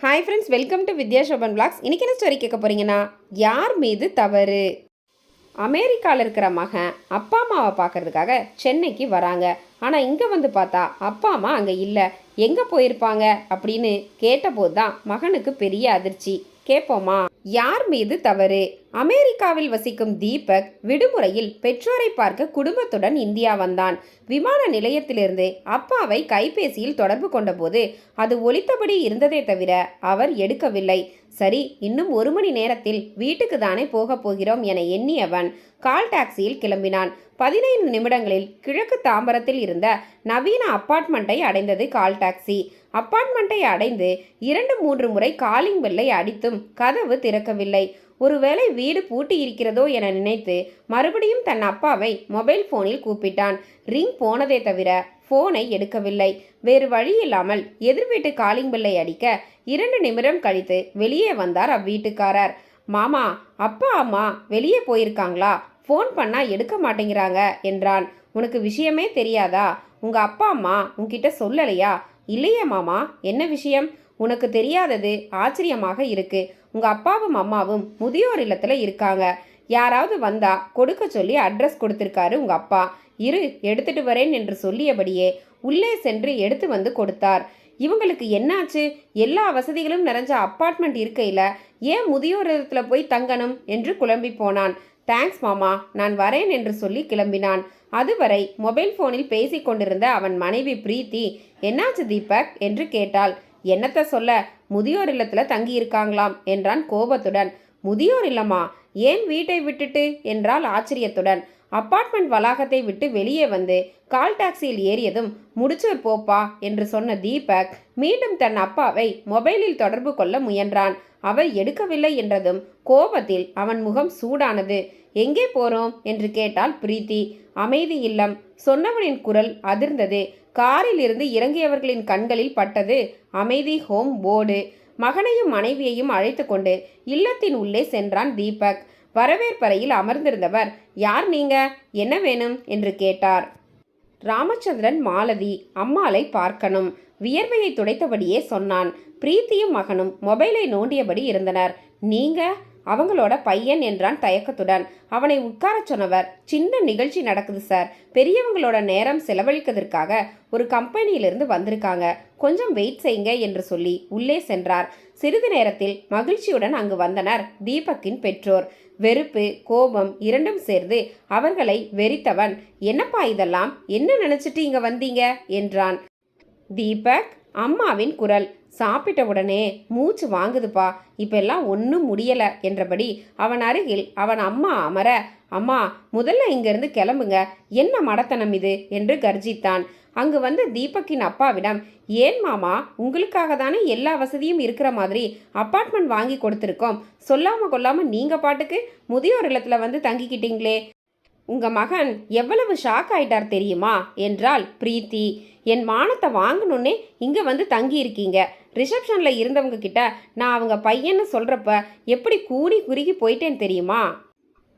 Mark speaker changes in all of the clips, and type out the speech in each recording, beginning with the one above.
Speaker 1: Hi friends welcome to Vidya Shoban blogs இன்றைக்கி என்ன story கேட்க போகிறீங்கன்னா யார் மீது தவறு? அமெரிக்காவில் இருக்கிற மகன் அப்பா அம்மாவை பார்க்கறதுக்காக சென்னைக்கு வராங்க. ஆனால் இங்கே வந்து பார்த்தா அப்பா அம்மா அங்கே இல்லை. எங்கே போயிருப்பாங்க? அப்படின்னு கேட்டபோது தான் மகனுக்கு பெரிய அதிர்ச்சி. கேட்போமா? யார் மீது தவறு? அமெரிக்காவில் வசிக்கும் தீபக் விடுமுறையில் பெற்றோரை பார்க்க குடும்பத்துடன் இந்தியா வந்தான். விமான நிலையத்திலிருந்து அப்பாவை கைபேசியில் தொடர்பு கொண்டபோது அது ஒலித்தபடி இருந்ததே தவிர அவர் எடுக்கவில்லை. சரி இன்னும் ஒரு மணி நேரத்தில் வீட்டுக்கு தானே போகப் போகிறோம் என எண்ணியவன் கால் டாக்ஸியில் கிளம்பினான். பதினைந்து நிமிடங்களில் கிழக்கு தாம்பரத்தில் இருந்த நவீன அப்பார்ட்மெண்ட்டை அடைந்தது கால் டாக்ஸி. அப்பார்ட்மெண்ட்டை அடைந்து இரண்டு மூன்று முறை காலிங் பெல்லை அடித்தும் கதவு திறக்கவில்லை. ஒருவேளை வீடு பூட்டி இருக்கிறதோ என நினைத்து மறுபடியும் தன் அப்பாவை மொபைல் போனில் கூப்பிட்டான். ரிங் போனதே தவிர போனை எடுக்கவில்லை. வேறு வழி இல்லாமல் எதிர் வீட்டு காலிங் பெல்லை அடிக்க இரண்டு நிமிடம் கழித்து வெளியே வந்தார் அவ்வீட்டுக்காரர். மாமா அப்பா அம்மா வெளியே போயிருக்காங்களா? ஃபோன் பண்ணால் எடுக்க மாட்டேங்கிறாங்க என்றான் உனக்கு விஷயமே தெரியாதா? உங்கள் அப்பா அம்மா உன்கிட்ட சொல்லலையா? இல்லையே மாமா என்ன விஷயம்? உனக்கு தெரியாதது ஆச்சரியமாக இருக்கு. உங்கள் அப்பாவும் அம்மாவும் முதியோர் இல்லத்தில் இருக்காங்க. யாராவது வந்தா கொடுக்க சொல்லி அட்ரஸ் கொடுத்திருக்காரு உங்கள் அப்பா. இரு எடுத்துட்டு வரேன் என்று சொல்லியபடியே உள்ளே சென்று எடுத்து வந்து கொடுத்தார். இவங்களுக்கு என்னாச்சு? எல்லா வசதிகளும் நிறைஞ்ச அப்பார்ட்மெண்ட் இருக்கையில் ஏன் முதியோர் இல்லத்துல போய் தங்கணும்? என்று குழம்பி போனான். தேங்க்ஸ் மாமா. நான் வரேன் என்று சொல்லி கிளம்பினான். அதுவரை மொபைல் ஃபோனில் பேசி கொண்டிருந்த அவன் மனைவி பிரீத்தி என்னாச்சு தீபக்? என்று கேட்டாள். என்னத்த சொல்ல? முதியோர் இல்லத்தில் தங்கி இருக்காங்களாம் என்றான் கோபத்துடன். முதியோர் இல்லமா? ஏன் வீட்டை விட்டுட்டு? என்றால் ஆச்சரியத்துடன். அப்பார்ட்மெண்ட் வளாகத்தை விட்டு வெளியே வந்து கால் டாக்ஸியில் ஏறியதும் முடிச்சோர் போப்பா என்று சொன்ன தீபக் மீண்டும் தன் அப்பாவை மொபைலில் தொடர்பு கொள்ள முயன்றான். அவர் எடுக்கவில்லை என்றதும் கோபத்தில் அவன் முகம் சூடானது. எங்கே போறோம்? என்று கேட்டால் பிரீத்தி. அமைதி இல்லம். சொன்னவனின் குரல் அதிர்ந்தது. காரில் இருந்து இறங்கியவர்களின் கண்களில் பட்டது அமைதி ஹோம் போர்டு. மகனையும் மனைவியையும் அழைத்து கொண்டு இல்லத்தின் உள்ளே சென்றான் தீபக். வரவேற்பறையில் அமர்ந்திருந்தவர் யார் நீங்க? என்ன வேணும்? என்று கேட்டார். ராமச்சந்திரன் மாலதி அம்மாளை பார்க்கணும். வியர்வையை துடைத்தபடியே சொன்னான். பிரீத்தியும் மகனும் மொபைலை நோண்டியபடி இருந்தனர். நீங்க? அவங்களோட பையன் என்றான் தயக்கத்துடன். அவனை உட்காரச் சொன்னவர் சின்ன நிகழ்ச்சி நடக்குது சார். பெரியவங்களோட நேரம் செலவழிக்கிறதுக்காக ஒரு கம்பெனியிலிருந்து வந்திருக்காங்க. கொஞ்சம் வெயிட் செய்யுங்க என்று சொல்லி உள்ளே சென்றார். சிறிது நேரத்தில் மகிழ்ச்சியுடன் அங்கு வந்தனர் தீபக்கின் பெற்றோர். வெறுப்பு கோபம் இரண்டும் சேர்ந்து அவர்களை வெறித்தவன் என்னப்பா இதெல்லாம்? என்ன நினைச்சிட்டு இங்க வந்தீங்க? என்றான். தீபக் அம்மாவின் குரல் சாப்பிட்ட உடனே மூச்சு வாங்குதுப்பா. இப்பெல்லாம் ஒன்றும் முடியலை என்றபடி அவன் அருகில் அவன் அம்மா அமர அம்மா முதல்ல இங்கிருந்து கிளம்புங்க. என்ன மடத்தனம் இது? என்று கர்ஜித்தான். அங்கு வந்த தீபக்கின் அப்பாவிடம் ஏன் மாமா உங்களுக்காக தானே எல்லா வசதியும் இருக்கிற மாதிரி அப்பார்ட்மெண்ட் வாங்கி கொடுத்துருக்கோம். சொல்லாமல் கொல்லாமல் நீங்கள் பாட்டுக்கு முதியோர் இல்லத்தில் வந்து தங்கிக்கிட்டீங்களே. உங்கள் மகன் எவ்வளவு ஷாக் ஆயிட்டார் தெரியுமா? என்றால் பிரீத்தி. என் மானத்தை வாங்கணுன்னே இங்கே வந்து தங்கியிருக்கீங்க. ரிசப்ஷனில் இருந்தவங்க கிட்ட நான் அவங்க பையன்னு சொல்கிறப்ப எப்படி கூனி குறுகி போயிட்டேன் தெரியுமா?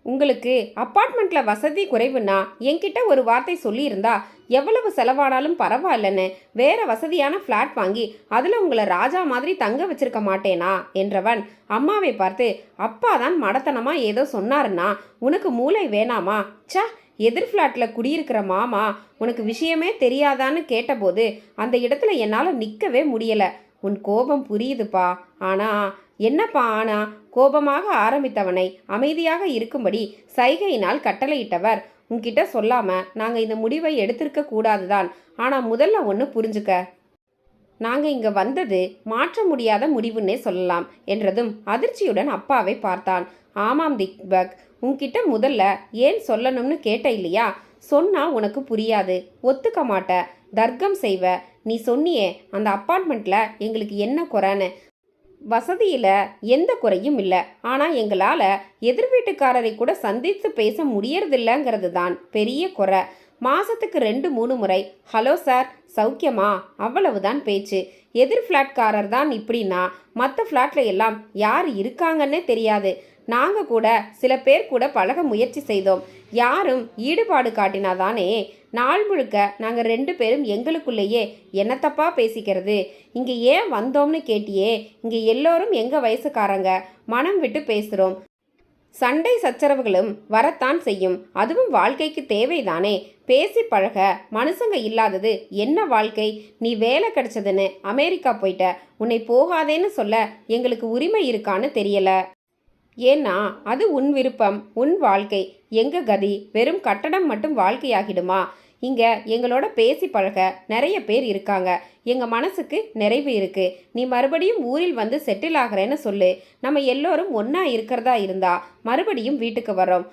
Speaker 1: உங்களுக்கு அப்பார்ட்மெண்ட்டில் வசதி குறைவுன்னா என்கிட்ட ஒரு வார்த்தை சொல்லியிருந்தா எவ்வளவு செலவானாலும் பரவாயில்லன்னு வேற வசதியான ஃப்ளாட் வாங்கி அதில் உங்களை ராஜா மாதிரி தங்க வச்சிருக்க மாட்டேனா? என்றவன் அம்மாவை பார்த்து அப்பா தான் மடத்தனமா ஏதோ சொன்னாருன்னா உனக்கு மூளை வேணாமா? ச்ச எதிர் ஃப்ளாட்டில் குடியிருக்கிற மாமா உனக்கு விஷயமே தெரியாதான்னு கேட்டபோது அந்த இடத்துல என்னால் நிற்கவே முடியலை. உன் கோபம் புரியுதுப்பா. ஆனா என்னப்பா ஆனா? கோபமாக ஆரம்பித்தவனை அமைதியாக இருக்கும்படி சைகையினால் கட்டளையிட்டவர். உன்கிட்ட சொல்லாம நாங்க இந்த முடிவை எடுத்திருக்க கூடாதுதான். ஆனா முதல்ல ஒன்று புரிஞ்சுக்க. நாங்க இங்க வந்தது மாற்ற முடியாத முடிவுன்னே சொல்லலாம் என்றதும் அதிர்ச்சியுடன் அப்பாவை பார்த்தான். ஆமாம் திக்பக் உன்கிட்ட முதல்ல ஏன் சொல்லணும்னு கேட்ட இல்லையா? சொன்னா உனக்கு புரியாது. ஒத்துக்க மாட்ட. தர்க்கம் செய்வ. நீ சொன்னியே அந்த அப்பார்ட்மெண்ட்டில் எங்களுக்கு என்ன குறைன்னு. வசதியில் எந்த குறையும் இல்லை. ஆனால் எங்களால் எதிர் வீட்டுக்காரரை கூட சந்தித்து பேச முடியறதில்லைங்கிறது தான் பெரிய குறை. மாதத்துக்கு ரெண்டு மூணு முறை ஹலோ சார் சௌக்கியமா? அவ்வளவுதான் பேச்சு. எதிர் ஃப்ளாட்காரர் தான் இப்படின்னா மற்ற ஃப்ளாட்டில் எல்லாம் யார் இருக்காங்கன்னே தெரியாது. நாங்கள் கூட சில பேர் கூட பழக முயற்சி செய்தோம். யாரும் ஈடுபாடு காட்டினாதானே? நாள் முழுக்க நாங்கள் ரெண்டு பேரும் எங்களுக்குள்ளேயே என்னத்தப்பா பேசிக்கிறது? இங்கே ஏன் வந்தோம்னு கேட்டியே? இங்கே எல்லோரும் எங்கள் வயசுக்காரங்க? மனம் விட்டு பேசுகிறோம் சண்டை சச்சரவுகளும் வரத்தான் செய்யும். அதுவும் வாழ்க்கைக்கு தேவைதானே? பேசி பழக மனுஷங்க இல்லாதது என்ன வாழ்க்கை? நீ வேலை கிடைச்சதுன்னு அமெரிக்கா போயிட்ட. உன்னை போகாதேன்னு சொல்ல எங்களுக்கு உரிமை இருக்கான்னு தெரியல. ஏன்னா அது உன் விருப்பம் உன் வாழ்க்கை. எங்க கதி? வெறும் கட்டடம் மட்டும் வாழ்க்கையாகிடுமா? இங்க எங்களோட பேசி பழக நிறைய பேர் இருக்காங்க. எங்க மனசுக்கு நிறைவு இருக்கு. நீ மறுபடியும் ஊரில் வந்து செட்டில் ஆகிறேன்னு சொல்லு. நம்ம எல்லோரும் ஒன்றா இருக்கிறதா இருந்தா மறுபடியும் வீட்டுக்கு வரோம்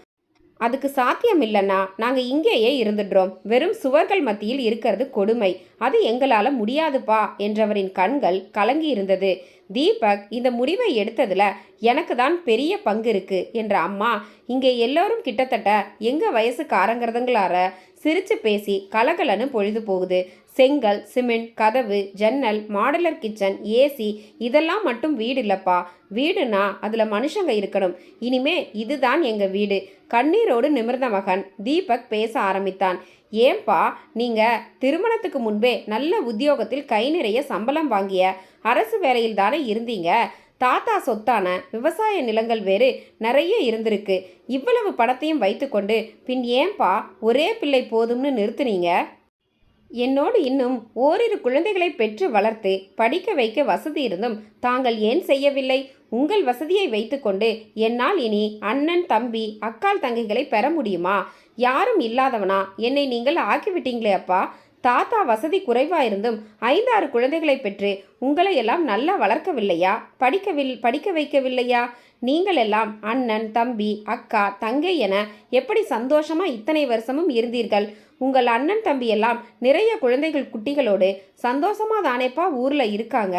Speaker 1: அதுக்கு சாத்தியம் இல்லைன்னா நாங்கள் இங்கேயே இருந்துடுறோம். வெறும் சுவர்கள் மத்தியில் இருக்கிறது கொடுமை. அது எங்களால் முடியாதுப்பா என்றவரின் கண்கள் கலங்கி இருந்தது. தீபக் இந்த முடிவை எடுத்ததில் எனக்கு தான் பெரிய பங்கு இருக்கு என்ற அம்மா இங்கே எல்லோரும் கிட்டத்தட்ட எங்கள் வயசுக்காரங்கிறதுங்களார சிரித்து பேசி கலகலன்னு பொழுது போகுது. செங்கல் சிமெண்ட் கதவு ஜன்னல் மாடலர் கிச்சன் ஏசி இதெல்லாம் மட்டும் வீடு இல்லைப்பா. வீடுனா அதில் மனுஷங்க இருக்கணும். இனிமே இதுதான் எங்கள் வீடு. கண்ணீரோடு நிமிர்ந்த மகன் தீபக் பேச ஆரம்பித்தான். ஏன்பா நீங்கள் திருமணத்துக்கு முன்பே நல்ல உத்தியோகத்தில் கை நிறைய சம்பளம் வாங்கிய அரசு வேலையில் தானே இருந்தீங்க? தாத்தா சொத்தான விவசாய நிலங்கள் வேறு நிறைய இருந்திருக்கு. இவ்வளவு பணத்தையும் வைத்துக்கொண்டு பின் ஏன்பா ஒரே பிள்ளை போதும்னு நிறுத்துனீங்க? என்னோடு இன்னும் ஓரிரு குழந்தைகளை பெற்று வளர்த்து படிக்க வைக்க வசதி இருந்தும் தாங்கள் ஏன் செய்யவில்லை? உங்கள் வசதியை வைத்துக்கொண்டு என்னால் இனி அண்ணன் தம்பி அக்கால் தங்கைகளை பெற முடியுமா? யாரும் இல்லாதவனா? என்னை நீங்கள் ஆக்கிவிட்டீங்களே அப்பா. தாத்தா வசதி குறைவாக இருந்தும் ஐந்தாறு குழந்தைகளை பெற்று உங்களை எல்லாம் நல்லா வளர்க்கவில்லையா? படிக்கவில் படிக்க வைக்கவில்லையா? நீங்கள் எல்லாம் அண்ணன் தம்பி அக்கா தங்கை என எப்படி சந்தோஷமா இத்தனை வருஷமும் இருந்தீர்கள்? உங்கள் அண்ணன் தம்பி எல்லாம் நிறைய குழந்தைகள் குட்டிகளோடு சந்தோஷமாக தானேப்பா ஊரில் இருக்காங்க?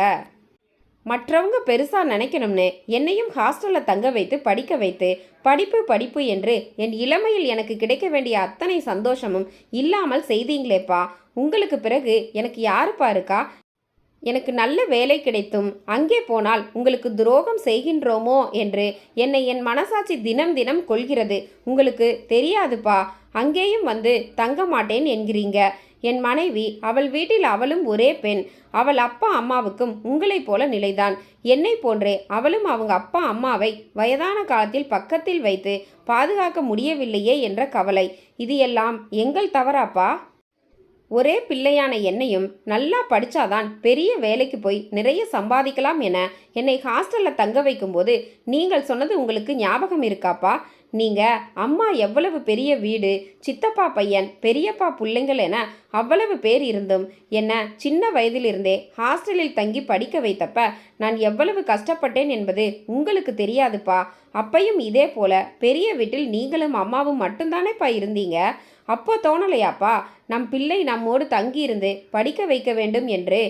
Speaker 1: மற்றவங்க பெருசாக நினைக்கணும்னு என்னையும் ஹாஸ்டலில் தங்க வைத்து படிக்க வைத்து படிப்பு படிப்பு என்று என் இளமையில் எனக்கு கிடைக்க வேண்டிய அத்தனை சந்தோஷமும் இல்லாமல் செய்தீங்களேப்பா. உங்களுக்கு பிறகு எனக்கு யாருப்பா இருக்கா? எனக்கு நல்ல வேலை கிடைத்தும் அங்கே போனால் உங்களுக்கு துரோகம் செய்கின்றோமோ என்று என்னை என் மனசாட்சி தினம் தினம் கொள்கிறது உங்களுக்கு தெரியாதுப்பா. அங்கேயும் வந்து தங்க மாட்டேன் என்கிறீங்க. என் மனைவி அவள் வீட்டில் அவளும் ஒரே பெண். அவள் அப்பா அம்மாவுக்கும் உங்களைப் போல நிலைதான். என்னை போன்றே அவளும் அவங்க அப்பா அம்மாவை வயதான காலத்தில் பக்கத்தில் வைத்து பாதுகாக்க முடியவில்லையே என்ற கவலை. இது எல்லாம் எங்கள் தவறாப்பா? ஒரே பிள்ளையான என்னையும் நல்லா படித்தாதான் பெரிய வேலைக்கு போய் நிறைய சம்பாதிக்கலாம் என என்னை ஹாஸ்டலில் தங்க வைக்கும்போது நீங்கள் சொன்னது உங்களுக்கு ஞாபகம் இருக்காப்பா? நீங்கள் அம்மா எவ்வளவு பெரிய வீடு சித்தப்பா பையன் பெரியப்பா பிள்ளைங்கள் என அவ்வளவு பேர் இருந்தும் என்ன சின்ன வயதிலிருந்தே ஹாஸ்டலில் தங்கி படிக்க வைத்தப்ப நான் எவ்வளவு கஷ்டப்பட்டேன் என்பது உங்களுக்கு தெரியாதுப்பா. அப்பையும் இதே போல பெரிய வீட்டில் நீங்களும் அம்மாவும் மட்டும்தானேப்பா இருந்தீங்க? அப்போ தோணலையாப்பா? நம் பிள்ளை நம்மோடு தங்கியிருந்து படிக்க வைக்க வேண்டும் என்று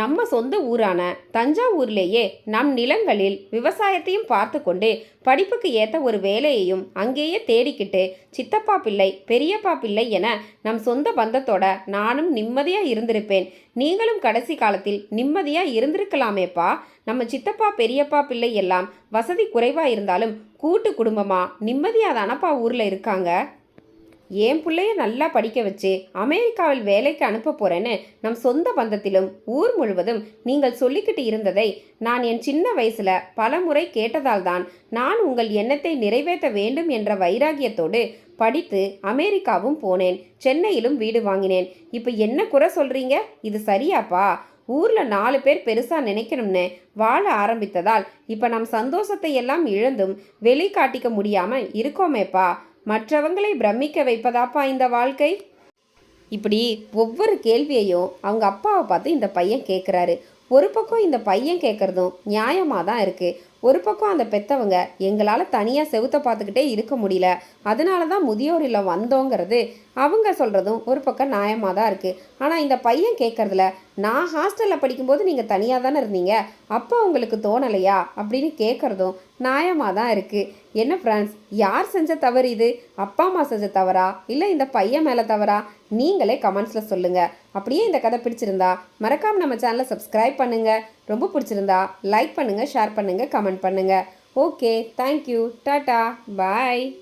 Speaker 1: நம்ம சொந்த ஊரான தஞ்சாவூர்லேயே நம் நிலங்களில் விவசாயத்தையும் பார்த்து கொண்டு படிப்புக்கு ஏற்ற ஒரு வேலையையும் அங்கேயே தேடிக்கிட்டு சித்தப்பா பிள்ளை பெரியப்பா பிள்ளை என நம் சொந்த பந்தத்தோட நானும் நிம்மதியாக இருந்திருப்பேன். நீங்களும் கடைசி காலத்தில் நிம்மதியாக இருந்திருக்கலாமேப்பா. நம்ம சித்தப்பா பெரியப்பா பிள்ளை எல்லாம் வசதி குறைவாக இருந்தாலும் கூட்டு குடும்பமாக நிம்மதியாக தானப்பா ஊரில் இருக்காங்க? என் பிள்ளைய நல்லா படிக்க வச்சு அமெரிக்காவில் வேலைக்கு அனுப்ப போறேன்னு நம் சொந்த பந்தத்திலும் ஊர் முழுவதும் நீங்கள் சொல்லிக்கிட்டு இருந்ததை நான் என் சின்ன வயசுல பலமுறை கேட்டதால் தான் நான் உங்கள் எண்ணத்தை நிறைவேற்ற வேண்டும் என்ற வைராகியத்தோடு படித்து அமெரிக்காவும் போனேன். சென்னையிலும் வீடு வாங்கினேன். இப்போ என்ன குறை சொல்றீங்க? இது சரியாப்பா? ஊர்ல நாலு பேர் பெருசா நினைக்கணும்னு வாழ ஆரம்பித்ததால் இப்ப நம் சந்தோஷத்தை எல்லாம் இழந்தும் வெளிக்காட்டிக்க முடியாம இருக்கோமேப்பா? மற்றவங்களை பிரமிக்க வைப்பதாப்பா இந்த வாழ்க்கை? இப்படி ஒவ்வொரு கேள்வியையும் அவங்க அப்பாவை பார்த்து இந்த பையன் கேட்குறாரு ஒரு பக்கம் இந்த பையன் கேட்குறதும் நியாயமாக தான் இருக்குது ஒரு பக்கம் அந்த பெத்தவங்க எங்களால் தனியாக செவுத்த பார்த்துக்கிட்டே இருக்க முடியல. அதனால தான் முதியோர் இல்லம் வந்தோங்கிறது அவங்க சொல்கிறதும் ஒரு பக்கம் நியாயமாக தான் இருக்குது ஆனால் இந்த பையன் கேட்குறதுல நான் ஹாஸ்டலில் படிக்கும்போது நீங்கள் தனியாக தானே இருந்தீங்க. அப்போ உங்களுக்கு தோணலையா? அப்படின்னு கேட்குறதும் நியாயமாக தான் இருக்குது என்ன ஃப்ரெண்ட்ஸ் யார் செஞ்ச தவறு இது? அப்பா அம்மா செஞ்ச தவறா? இல்லை இந்த பையன் மேலே தவறா? நீங்களே கமெண்ட்ஸில் சொல்லுங்கள் அப்படியே இந்த கதை பிடிச்சிருந்தா மறக்காமல் நம்ம சேனலை சப்ஸ்கிரைப் பண்ணுங்கள் ரொம்ப பிடிச்சிருந்தா லைக் பண்ணுங்கள் ஷேர் பண்ணுங்கள் கமெண்ட் பண்ணுங்கள் ஓகே தேங்க்யூ டாட்டா பாய்